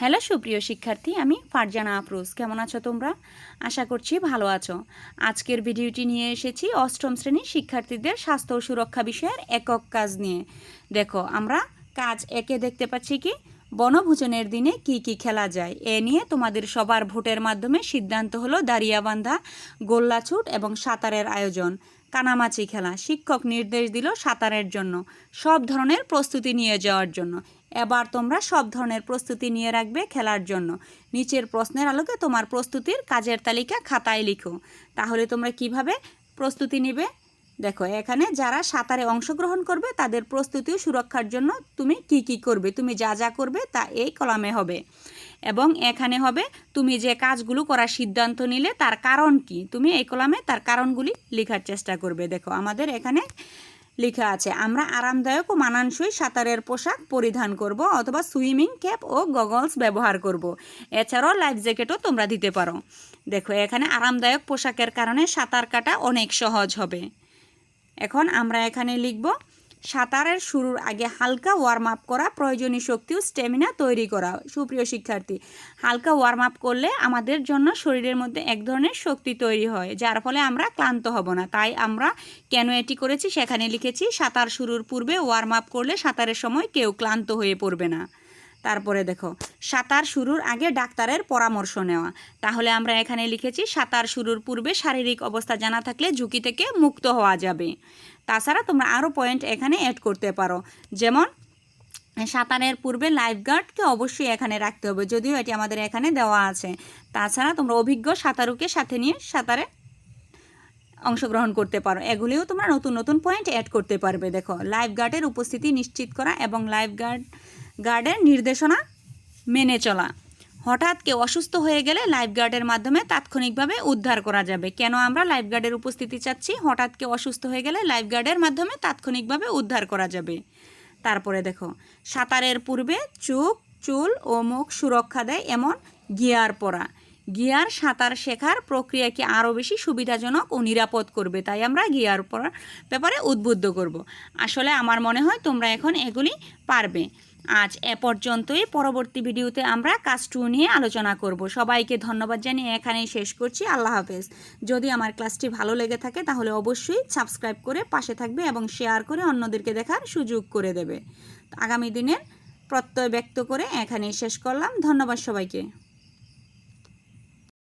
Hello সুপ্রিয় শিক্ষার্থী, আমি ফারজানা আফরোজ। কেমন আছো তোমরা? আশা করছি ভালো আছো। আজকের ভিডিওটি নিয়ে এসেছি অষ্টম শ্রেণির শিক্ষার্থীদের স্বাস্থ্য ও সুরক্ষা বিষয়ের একক কাজ নিয়ে। দেখো, আমরা কাজ একে দেখতে পাচ্ছি কি? বনভোজনের দিনে কি কি খেলা যায়? এ নিয়ে তোমাদের সবার ভোটের মাধ্যমে সিদ্ধান্ত হলো দাঁড়িয়াবান্ধা, গোল্লাছুট এবং সাঁতারের আয়োজন। কানামাছি খেলা। শিক্ষক নির্দেশ দিল সাঁতারের জন্য, সব ধরনের প্রস্তুতি নিয়ে যাওয়ার জন্য। এবার তোমরা সব ধরনের প্রস্তুতি নিয়ে রাখবে খেলার জন্য। নিচের প্রশ্নের আলোকে তোমার প্রস্তুতির কাজের তালিকা খাতায় লিখো। তাহলে তোমরা কীভাবে প্রস্তুতি নিবে? দেখো, এখানে যারা সাঁতারে অংশগ্রহণ করবে, তাদের প্রস্তুতি ও সুরক্ষার জন্য তুমি কি কি করবে, তুমি যা যা করবে তা এই কলামে হবে। এবং এখানে হবে, তুমি যে কাজগুলো করার সিদ্ধান্ত নিলে তার কারণ কি, তুমি এই কলামে তার কারণগুলি লেখার চেষ্টা করবে। দেখো, আমাদের এখানে লেখা আছে, আমরা আরামদায়ক ও মানানসই সাঁতারের পোশাক পরিধান করব অথবা সুইমিং ক্যাপ ও গগলস ব্যবহার করব। এছাড়াও লাইফ জ্যাকেটও তোমরা দিতে পারো। দেখো, এখানে আরামদায়ক পোশাকের কারণে সাঁতার কাটা অনেক সহজ হবে। এখন আমরা এখানে লিখব, সাঁতারের শুরুর আগে হালকা ওয়ার্ম আপ করা প্রয়োজনীয় শক্তি ও স্টেমিনা তৈরি করা। সুপ্রিয় শিক্ষার্থী, হালকা ওয়ার্ম আপ করলে আমাদের জন্য শরীরের মধ্যে এক ধরনের শক্তি তৈরি হয়, যার ফলে আমরা ক্লান্ত হব না। তাই আমরা কেন এটি করেছি সেখানে লিখেছি, সাঁতার শুরুর পূর্বে ওয়ার্ম আপ করলে সাঁতারের সময় কেউ ক্লান্ত হয়ে পড়বে না। তারপরে দেখো, সাঁতার শুরুর আগে ডাক্তারের পরামর্শ নেওয়া। তাহলে আমরা এখানে লিখেছি, সাঁতার শুরুর পূর্বে শারীরিক অবস্থা জানা থাকলে ঝুঁকি থেকে মুক্ত হওয়া যাবে। তাছাড়া তোমরা আরও পয়েন্ট এখানে অ্যাড করতে পারো, যেমন, সাঁতারের পূর্বে লাইফগার্ডকে অবশ্যই এখানে রাখতে হবে, যদিও এটি আমাদের এখানে দেওয়া আছে। তাছাড়া তোমরা অভিজ্ঞ সাঁতারুকে সাথে নিয়ে সাঁতারে অংশগ্রহণ করতে পারো। এগুলিও তোমরা নতুন নতুন পয়েন্ট অ্যাড করতে পারবে। দেখো লাইফ গার্ডের উপস্থিতি নিশ্চিত করা এবং লাইফ গার্ড গার্ডের নির্দেশনা মেনে চলা। হঠাৎ কেউ অসুস্থ হয়ে গেলে লাইফ গার্ডের মাধ্যমে তাৎক্ষণিকভাবে উদ্ধার করা যাবে। কেন আমরা লাইফ গার্ডের উপস্থিতি চাচ্ছি? হঠাৎ কেউ অসুস্থ হয়ে গেলে লাইফ গার্ডের মাধ্যমে তাৎক্ষণিকভাবে উদ্ধার করা যাবে। তারপরে দেখো, সাঁতারের পূর্বে চোখ, চুল ও মুখ সুরক্ষা দেয় এমন গিয়ার পরা। গিয়ার সাঁতার শেখার প্রক্রিয়াকে আরও বেশি সুবিধাজনক ও নিরাপদ করবে। তাই আমরা গিয়ার পরার ব্যাপারে উদ্বুদ্ধ করব। আসলে আমার মনে হয় তোমরা এখন এগুলি পারবে। আজ এ পর্যন্তই। পরবর্তী ভিডিওতে আমরা কাজ টু নিয়ে আলোচনা করব। সবাইকে ধন্যবাদ জানিয়ে এখানেই শেষ করছি। আল্লাহ হাফেজ। যদি আমার ক্লাসটি ভালো লেগে থাকে তাহলে অবশ্যই সাবস্ক্রাইব করে পাশে থাকবে এবং শেয়ার করে অন্যদেরকে দেখার সুযোগ করে দেবে। আগামী দিনের প্রত্যয় ব্যক্ত করে এখানেই শেষ করলাম। ধন্যবাদ সবাইকে।